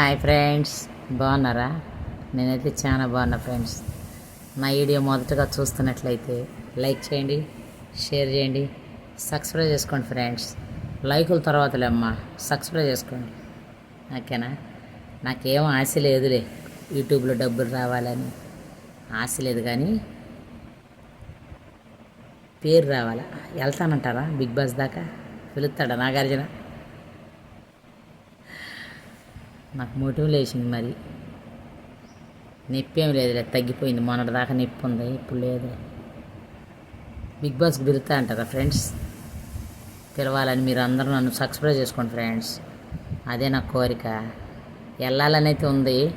Hi friends బాగున్నారా? నేనైతే చాలా బాగున్నా ఫ్రెండ్స్. నా వీడియో మొదటగా చూస్తున్నట్లయితే లైక్ చేయండి షేర్ చేయండి సబ్స్క్రైబ్ చేసుకోండి ఫ్రెండ్స్. లైకుల తర్వాతలే అమ్మా సబ్స్క్రైబ్ చేసుకోండి. ఓకేనా? నాకేం ఆశ లేదులే యూట్యూబ్లో డబ్బులు రావాలని. ఆశ లేదు కానీ పేరు రావాలా? వెళ్తానంటారా? బిగ్ బాస్ దాకా? పిలుస్తాడా నాగార్జున? నాకు మోటివ్ లేచింది మరి. నొప్పి ఏం లేదులే తగ్గిపోయింది. మొన్నటి దాకా నొప్పి ఉంది ఇప్పుడు లేదు. బిగ్ బాస్కి పిలుతా అంటారా ఫ్రెండ్స్? పిలవాలని మీరు అందరూ నన్ను సబ్స్క్రైబ్ చేసుకోండి ఫ్రెండ్స్. అదే నా కోరిక. వెళ్ళాలనైతే ఉంది.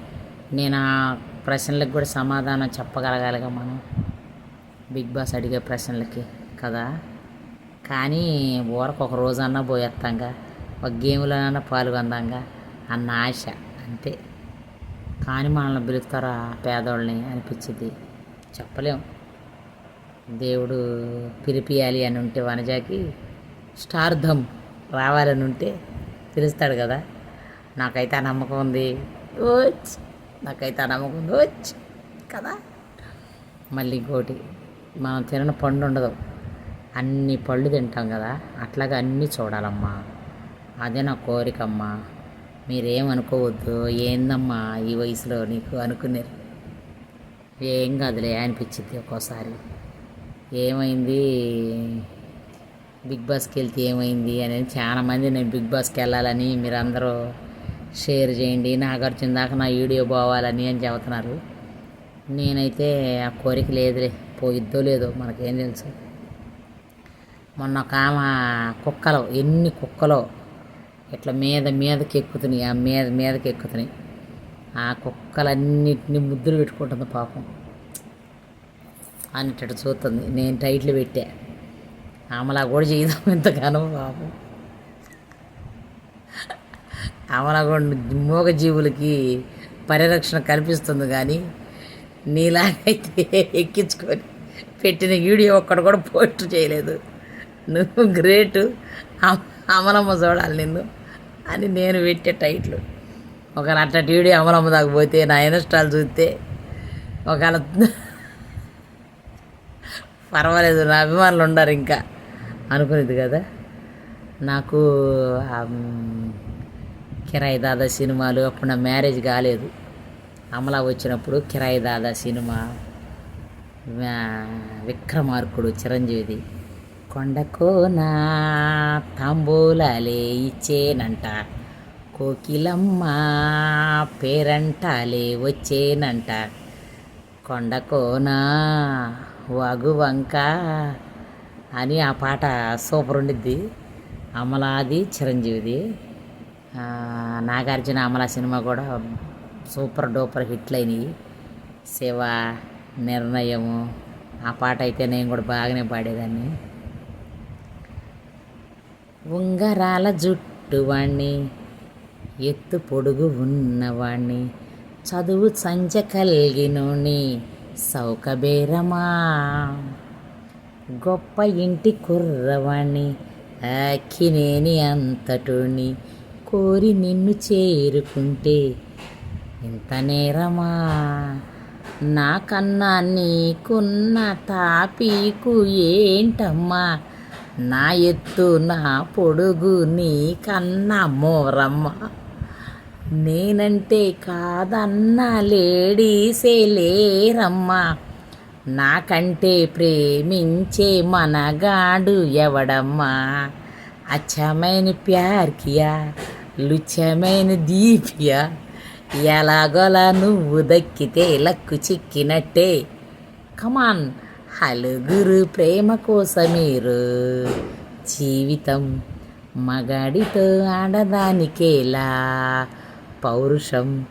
నేను ఆ ప్రశ్నలకు కూడా సమాధానం చెప్పగలగాలిగా మనం. బిగ్ బాస్ అడిగే ప్రశ్నలకి కదా? కానీ ఊరకు ఒక రోజన్నా పోయేస్తాంగా ఒక గేమ్లోనన్నా పాల్గొందాంగా. అన్న ఆశ అంతే. కానీ మనల్ని పిలుస్తారా పేదోళ్ళని అనిపించింది. చెప్పలేం. దేవుడు పిలిపియాలి అని ఉంటే వనజాకి స్టార్థం రావాలని ఉంటే పిలుస్తాడు కదా. నాకైతే ఆ నమ్మకం ఉంది. ఓచ్! నాకైతే ఆ నమ్మకం ఉంది. ఓచ్! కదా. మళ్ళీ ఇంకోటి మనం తినని పండు ఉండదు. అన్ని పళ్ళు తింటాం కదా. అట్లాగా అన్నీ చూడాలమ్మా. అదే నా కోరికమ్మా. మీరేమనుకోవద్దు ఏందమ్మా ఈ వయసులో నీకు అనుకున్నారు ఏం కాదులే అనిపించింది ఒక్కోసారి. ఏమైంది? బిగ్ బాస్కి వెళ్తే ఏమైంది అనేది చాలా మంది నేను బిగ్ బాస్కి వెళ్ళాలని మీరు అందరూ షేర్ చేయండి నాగార్జున దాకా నా వీడియో పోవాలని అని చెబుతున్నారు. నేనైతే ఆ కోరిక లేదులే పోయిద్దో లేదో మనకేం తెలుసు. మొన్న ఒక ఆమె కుక్కలో ఎన్ని కుక్కలో ఇట్లా మీద మీదకి ఎక్కుతున్నాయి ఆ మీద మీదకి ఎక్కుతున్నాయి ఆ కుక్కలన్నిటిని ముద్దులు పెట్టుకుంటుంది పాపం. అన్నట్టు చూస్తుంది. నేను టైట్లు పెట్టా. అమలా కూడా చేయదాం ఎంతగానో పాపం. అమలా కూడా మూగ జీవులకి పరిరక్షణ కల్పిస్తుంది కానీ నీలాగైతే ఎక్కించుకొని పెట్టిన వీడియో ఒక్కడు కూడా పోస్ట్ చేయలేదు. నువ్వు గ్రేటు. అమలమ్మ చూడాలి నిన్ను. అని నేను పెట్టే టైట్లు. ఒకవేళ అట్ట వీడియో అమలమ్మ దాకా పోతే నా ఇన్స్టాల్ చూస్తే ఒకవేళ పర్వాలేదు నా అభిమానులు ఉన్నారు ఇంకా అనుకునేది కదా. నాకు కిరాయి దాదా సినిమాలు అప్పుడు నా మ్యారేజ్ కాలేదు. అమలా వచ్చినప్పుడు కిరాయి దాదా సినిమా విక్రమార్కుడు చిరంజీవిది. కొండకోన తాంబూలాలే ఇచ్చేనంట. కోకిలమ్మ పేరంటాలే వచ్చేనంట. కొండకోన వాగువంక అని ఆ పాట సూపర్ ఉండిద్ది. అమలాది చిరంజీవిది. నాగార్జున అమల సినిమా కూడా సూపర్ డూపర్ హిట్లు అయినాయి శివ నిర్ణయము ఆ పాట అయితే నేను కూడా బాగానే పాడేదాన్ని. ఉంగరాల జుట్టువాణ్ణి ఎత్తు పొడుగు ఉన్నవాణ్ణి చదువు సంచ కలిగినోని సౌకబేరమా గొప్ప ఇంటి కుర్రవాణ్ణి అక్కినేని అంతటుని కోరి నిన్ను చేరుకుంటే ఇంత నేరమా. నాకన్నా నీకున్న తాపీకు ఏంటమ్మా. నా ఎత్తు నా పొడుగు నీకన్నా మోరమ్మ. నేనంటే కాదన్న లేడీసే లేరమ్మా నాకంటే ప్రేమించే మనగాడు ఎవడమ్మా? అచ్చమైన ప్యార్కియా లుచ్చమైన దీపియా ఎలాగోలా నువ్వు దక్కితే లక్కు చిక్కినట్టే. కమాన్ హలుగురు ప్రేమ కోసమీరు. జీవితం మగాడితో ఆడదానికేలా? పౌరుషం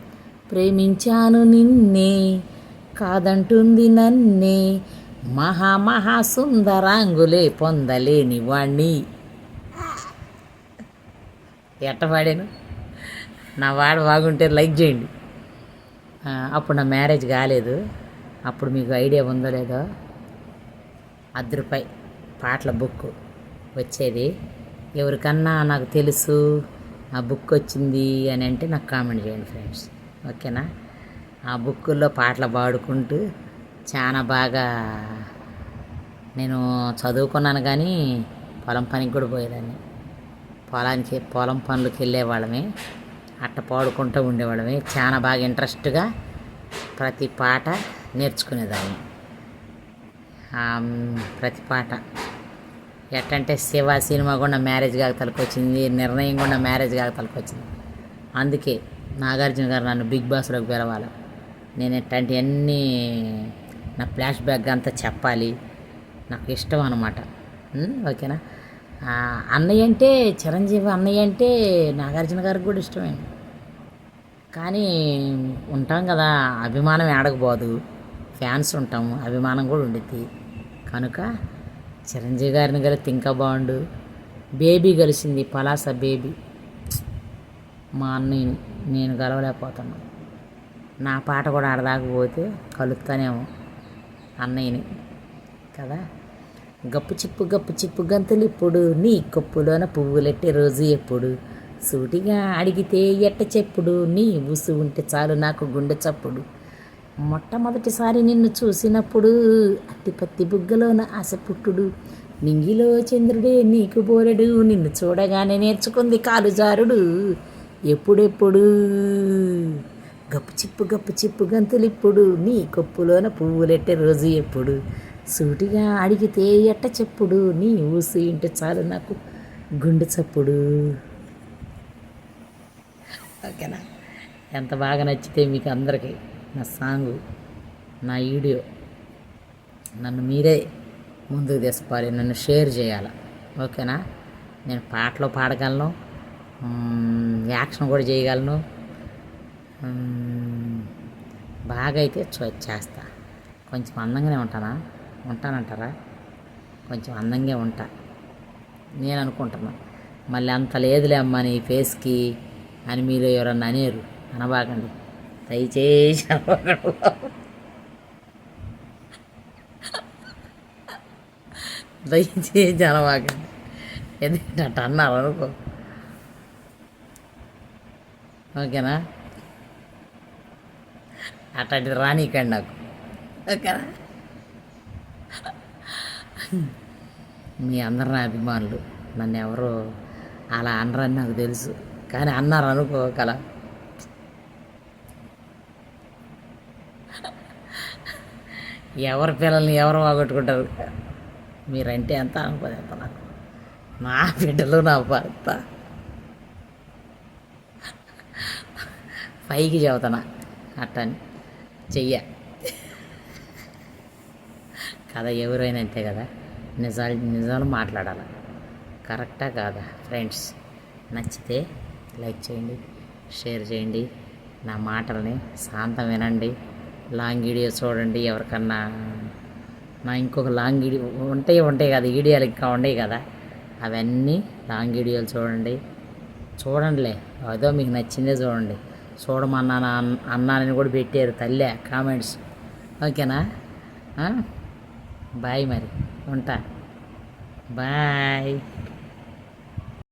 ప్రేమించాను నిన్నే కాదంటుంది నన్నే. మహా మహా సుందరాంగులే పొందలేని వాణ్ణి. ఎట్ట పాడాను? నా వాడు బాగుంటే లైక్ చేయండి. అప్పుడు నా మ్యారేజ్ కాలేదు. అప్పుడు మీకు ఐడియా ఉందో లేదో అర్ధ రూపాయి పాటల బుక్ వచ్చేది. ఎవరికన్నా నాకు తెలుసు ఆ బుక్ వచ్చింది అని అంటే నాకు కామెంట్ చేయండి ఫ్రెండ్స్. ఓకేనా? ఆ బుక్కుల్లో పాటలు పాడుకుంటూ చాలా బాగా నేను చదువుకున్నాను కానీ పొలం పనికి కూడా పోయేదాన్ని. పొలానికి పొలం పనులకు వెళ్ళేవాళ్ళమే. అట్ట పాడుకుంటూ ఉండేవాళ్ళమే. చాలా బాగా ఇంట్రెస్ట్గా ప్రతి పాట నేర్చుకునేదాన్ని. ప్రతి పాట ఎట్టంటే శివ సినిమా కూడా మ్యారేజ్ కాక వచ్చింది నిర్ణయం కూడా మ్యారేజ్ కాక తలకొచ్చింది. అందుకే నాగార్జున గారు నన్ను బిగ్ బాస్లోకి పిలవాలి. నేను ఎట్లాంటి అన్నీ నా ఫ్లాష్ బ్యాక్ అంతా చెప్పాలి. నాకు ఇష్టం అనమాట ఓకేనా? అన్నయ్య అంటే చిరంజీవి అన్నయ్య అంటే నాగార్జున గారికి కూడా ఇష్టమే. కానీ ఉంటాం కదా అభిమానం ఏడకపోదు. ఫ్యాన్స్ ఉంటాము అభిమానం కూడా ఉండిద్ది. కనుక చిరంజీవి గారిని కలిసి ఇంకా బాగుండు బేబీ కలిసింది పలాస బేబీ. మా అన్నయ్యని నేను గెలవలేకపోతున్నాను నా పాట కూడా ఆడదాకపోతే కలుస్తానేమో అన్నయ్యని. కదా? గప్పు చిప్పు గప్పు చిప్పు గంతులు ఇప్పుడు నీ కప్పులోన పువ్వులెట్టే రోజు ఎప్పుడు. సూటిగా అడిగితే ఎట్ట చెప్పుడు నీ ఉసు ఉంటే చాలు నాకు గుండె చప్పుడు. మొట్టమొదటిసారి నిన్ను చూసినప్పుడు అట్టిపత్తి బుగ్గలోన ఆశ పుట్టుడు. నింగిలో చంద్రుడే నీకు బోరెడు నిన్ను చూడగానే నేర్చుకుంది కాలుజారుడు. ఎప్పుడెప్పుడు? గప్పు చిప్పు గప్పు చిప్పు గంతులు ఇప్పుడు నీ కొప్పులోన పువ్వులెట్టే రోజు ఎప్పుడు? సూటిగా అడిగితే ఎట్ట చెప్పుడు? నీ ఊసి ఇంటే చాలు నాకు గుండె చప్పుడు. ఓకేనా? ఎంత బాగా నచ్చితే మీకు అందరికీ నా సాంగు నా వీడియో నన్ను మీరే ముందుకు తీసుకోవాలి నన్ను షేర్ చేయాలి? ఓకేనా? నేను పాటలు పాడగలను యాక్షన్ కూడా చేయగలను బాగా అయితే చేస్తా. కొంచెం అందంగానే ఉంటానా? ఉంటానంటారా? కొంచెం అందంగా ఉంటా. నేను అనుకుంటున్నా. మళ్ళీ అంత లేదులే అమ్మ నీ ఫేస్కి అని మీరు ఎవరన్నా అనేరు. అనబాకండి. దయచేసి దయచేసి అనబాకండి ఎందుకంటే అట్ట అన్నారు అనుకో. ఓకేనా? అట్లాంటిది రానికండి నాకు. ఓకేనా? మీ అందరు నా అభిమానులు. నన్ను ఎవరు అలా అనరని నాకు తెలుసు. కానీ అన్నారు అనుకో కల ఎవరి పిల్లల్ని ఎవరు పోగొట్టుకుంటారు మీరంటే ఎంత అనుకోదు ఎంత నాకు. నా బిడ్డలు నా భర్త. పైకి చెబుతానా అట్టని చెయ్య. కదా ఎవరైనా అంతే కదా? నిజాలు నిజాలు మాట్లాడాలి? కరెక్టా కాదా ఫ్రెండ్స్? నచ్చితే లైక్ చేయండి షేర్ చేయండి. నా మాటల్ని శాంతం వినండి. లాంగ్ వీడియో చూడండి ఎవరికన్నా. నా ఇంకొక లాంగ్ వీడియో ఉంటాయి ఉంటాయి కదా వీడియోలు ఇంకా ఉండవు కదా. అవన్నీ లాంగ్ వీడియోలు చూడండి. చూడండిలే అదో మీకు నచ్చిందే చూడండి. చూడమన్నా అన్నానని కూడా పెట్టారు తల్లే కామెంట్స్ ఓకేనా? బాయ్ మరి ఉంటా. బాయ్.